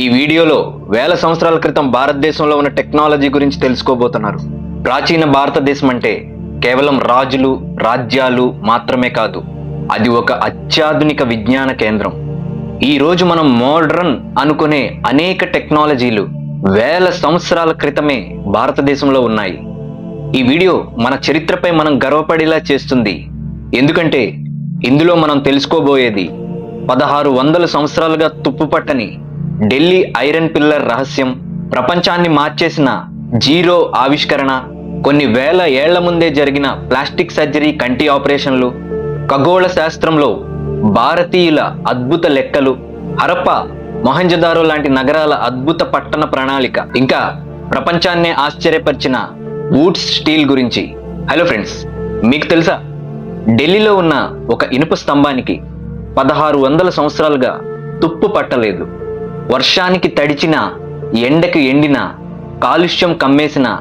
ఈ వీడియోలో వేల సంవత్సరాల క్రితం భారతదేశంలో ఉన్న టెక్నాలజీ గురించి తెలుసుకోబోతున్నారు. ప్రాచీన భారతదేశం అంటే కేవలం రాజులు రాజ్యాలు మాత్రమే కాదు అది ఒక అత్యాధునిక విజ్ఞాన కేంద్రం. ఈ రోజు మనం మోడ్రన్ అనుకునే అనేక టెక్నాలజీలు వేల సంవత్సరాల క్రితమే భారతదేశంలో ఉన్నాయి. ఈ వీడియో మన చరిత్రపై మనం గర్వపడేలా చేస్తుంది. ఎందుకంటే ఇందులో మనం తెలుసుకోబోయేది పదహారు వందల సంవత్సరాలుగా తుప్పుపట్టని ఢిల్లీ ఐరన్ పిల్లర్ రహస్యం ప్రపంచాన్ని మార్చేసిన జీరో ఆవిష్కరణ కొన్ని వేల ఏళ్ళ ముందే జరిగిన ప్లాస్టిక్ సర్జరీ కంటి ఆపరేషన్లు ఖగోళ శాస్త్రంలో భారతీయుల అద్భుత లెక్కలు హరప్ప మొహంజదారో లాంటి నగరాల అద్భుత పట్టణ ప్రణాళిక. ఇంకా ప్రపంచాన్నే ఆశ్చర్యపరిచిన వూడ్స్ స్టీల్ గురించి. హలో ఫ్రెండ్స్ మీకు తెలుసా? ఢిల్లీలో ఉన్న ఒక ఇనుప స్తంభానికి పదహారు వందల సంవత్సరాలుగా తుప్పు పట్టలేదు. వర్షానికి తడిచిన ఎండకు ఎండిన కాలుష్యం కమ్మేసిన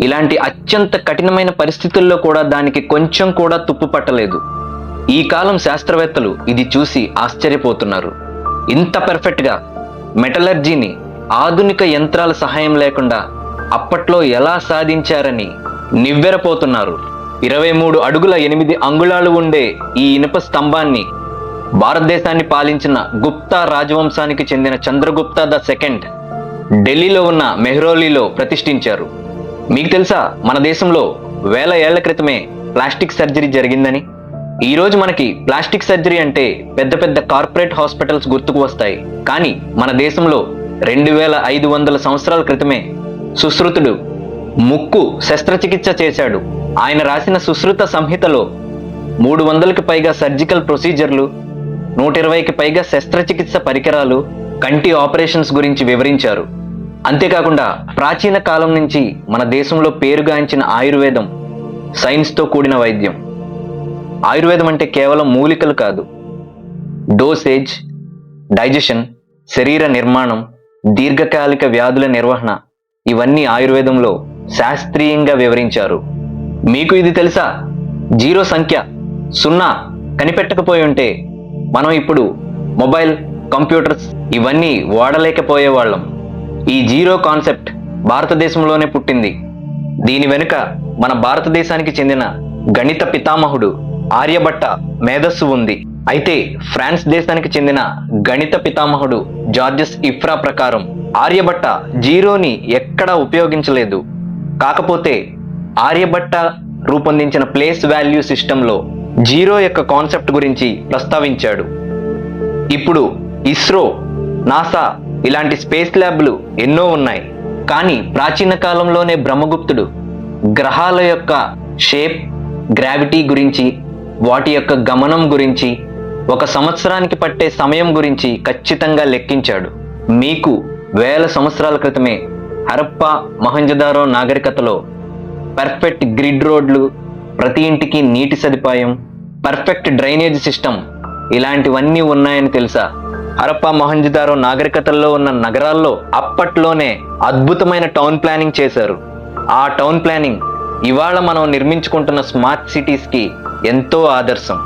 ఇలాంటి అత్యంత కఠినమైన పరిస్థితుల్లో కూడా దానికి కొంచెం కూడా తుప్పు పట్టలేదు. ఈ కాలం శాస్త్రవేత్తలు ఇది చూసి ఆశ్చర్యపోతున్నారు. ఇంత పర్ఫెక్ట్గా మెటలర్జీని ఆధునిక యంత్రాల సహాయం లేకుండా అప్పట్లో ఎలా సాధించారని నివ్వెరపోతున్నారు. ఇరవై మూడు అడుగుల ఎనిమిది అంగుళాలు ఉండే ఈ ఇనుప స్తంభాన్ని భారతదేశాన్ని పాలించిన గుప్తా రాజవంశానికి చెందిన చంద్రగుప్త ద సెకండ్ ఢిల్లీలో ఉన్న మెహ్రోలీలో ప్రతిష్ఠించారు. మీకు తెలుసా మన దేశంలో వేల ఏళ్ళ క్రితమే ప్లాస్టిక్ సర్జరీ జరిగిందని? ఈరోజు మనకి ప్లాస్టిక్ సర్జరీ అంటే పెద్ద పెద్ద కార్పొరేట్ హాస్పిటల్స్ గుర్తుకు వస్తాయి. కానీ మన దేశంలో రెండు వేల ఐదు వందల సంవత్సరాల క్రితమే సుశ్రుతుడు ముక్కు శస్త్రచికిత్స చేశాడు. ఆయన రాసిన సుశ్రుత సంహితలో మూడు వందలకు పైగా సర్జికల్ ప్రొసీజర్లు నూట ఇరవైకి పైగా శస్త్రచికిత్స పరికరాలు కంటి ఆపరేషన్స్ గురించి వివరించారు. అంతేకాకుండా ప్రాచీన కాలం నుంచి మన దేశంలో పేరుగాంచిన ఆయుర్వేదం సైన్స్తో కూడిన వైద్యం. ఆయుర్వేదం అంటే కేవలం మూలికలు కాదు. డోసేజ్ డైజెషన్ శరీర నిర్మాణం దీర్ఘకాలిక వ్యాధుల నిర్వహణ ఇవన్నీ ఆయుర్వేదంలో శాస్త్రీయంగా వివరించారు. మీకు ఇది తెలుసా? జీరో సంఖ్య సున్నా కనిపెట్టకపోయి ఉంటే మనం ఇప్పుడు మొబైల్ కంప్యూటర్స్ ఇవన్నీ వాడలేకపోయేవాళ్ళం. ఈ జీరో కాన్సెప్ట్ భారతదేశంలోనే పుట్టింది. దీని వెనుక మన భారతదేశానికి చెందిన గణిత పితామహుడు ఆర్యభట్ట మేధస్సు ఉంది. అయితే ఫ్రాన్స్ దేశానికి చెందిన గణిత పితామహుడు జార్జెస్ ఇఫ్రా ప్రకారం ఆర్యభట్ట జీరోని ఎక్కడా ఉపయోగించలేదు. కాకపోతే ఆర్యభట్ట రూపొందించిన ప్లేస్ వాల్యూ సిస్టంలో జీరో యొక్క కాన్సెప్ట్ గురించి ప్రస్తావించాడు. ఇప్పుడు ఇస్రో నాసా ఇలాంటి స్పేస్ ల్యాబ్లు ఎన్నో ఉన్నాయి. కానీ ప్రాచీన కాలంలోనే బ్రహ్మగుప్తుడు గ్రహాల యొక్క షేప్ గ్రావిటీ గురించి వాటి యొక్క గమనం గురించి ఒక సంవత్సరానికి పట్టే సమయం గురించి ఖచ్చితంగా లెక్కించాడు. మీకు వేల సంవత్సరాల క్రితమే హరప్ప మహంజదారో నాగరికతలో పర్ఫెక్ట్ గ్రిడ్ రోడ్లు ప్రతి ఇంటికి నీటి సదుపాయం పర్ఫెక్ట్ డ్రైనేజ్ సిస్టమ్ ఇలాంటివన్నీ ఉన్నాయని తెలుసా? హరప్ప మొహంజదారో నాగరికతల్లో ఉన్న నగరాల్లో అప్పట్లోనే అద్భుతమైన టౌన్ ప్లానింగ్ చేశారు. ఆ టౌన్ ప్లానింగ్ ఇవాళ మనం నిర్మించుకుంటున్న స్మార్ట్ సిటీస్కి ఎంతో ఆదర్శం.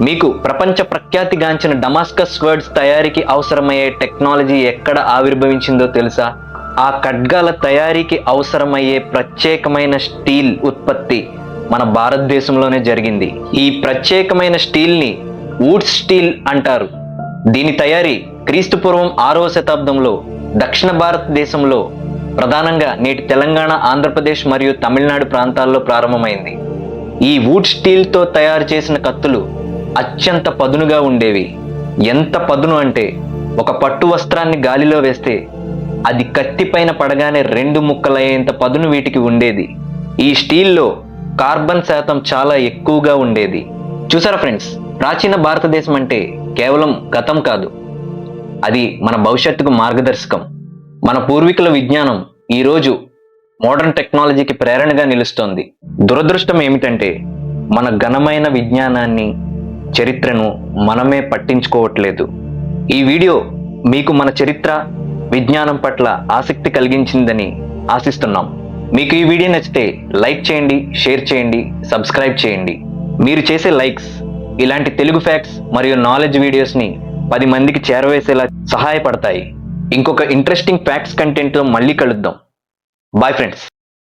మీకు ప్రపంచ ప్రఖ్యాతిగాంచిన డమాస్కస్ వర్డ్స్ తయారీకి అవసరమయ్యే టెక్నాలజీ ఎక్కడ ఆవిర్భవించిందో తెలుసా? ఆ ఖడ్గాల తయారీకి అవసరమయ్యే ప్రత్యేకమైన స్టీల్ ఉత్పత్తి మన భారతదేశంలోనే జరిగింది. ఈ ప్రత్యేకమైన స్టీల్ని వుడ్ స్టీల్ అంటారు. దీని తయారీ క్రీస్తుపూర్వం ఆరవ శతాబ్దంలో దక్షిణ భారతదేశంలో ప్రధానంగా నేటి తెలంగాణ ఆంధ్రప్రదేశ్ మరియు తమిళనాడు ప్రాంతాల్లో ప్రారంభమైంది. ఈ వుడ్ స్టీల్తో తయారు చేసిన కత్తులు అత్యంత పదునుగా ఉండేవి. ఎంత పదును అంటే ఒక పట్టు వస్త్రాన్ని గాలిలో వేస్తే అది కత్తిపైన పడగానే రెండు ముక్కలయ్యేంత పదును వీటికి ఉండేది. ఈ స్టీల్లో కార్బన్ శాతం చాలా ఎక్కువగా ఉండేది. చూసారా ఫ్రెండ్స్? ప్రాచీన భారతదేశం అంటే కేవలం గతం కాదు. అది మన భవిష్యత్తుకు మార్గదర్శకం. మన పూర్వీకుల విజ్ఞానం ఈరోజు మోడర్న్ టెక్నాలజీకి ప్రేరణగా నిలుస్తోంది. దురదృష్టం ఏమిటంటే మన ఘనమైన విజ్ఞానాన్ని చరిత్రను మనమే పట్టించుకోవట్లేదు. ఈ వీడియో మీకు మన చరిత్ర విజ్ఞానం పట్ల ఆసక్తి కలిగించిందని ఆశిస్తున్నాం. మీకు ఈ వీడియో నచ్చితే లైక్ చేయండి షేర్ చేయండి సబ్స్క్రైబ్ చేయండి. మీరు చేసే లైక్స్ ఇలాంటి తెలుగు ఫ్యాక్ట్స్ మరియు నాలెడ్జ్ వీడియోస్ని పది మందికి చేరవేసేలా సహాయపడతాయి. ఇంకొక ఇంట్రెస్టింగ్ ఫ్యాక్ట్స్ కంటెంట్తో మళ్ళీ కలుద్దాం. Bye friends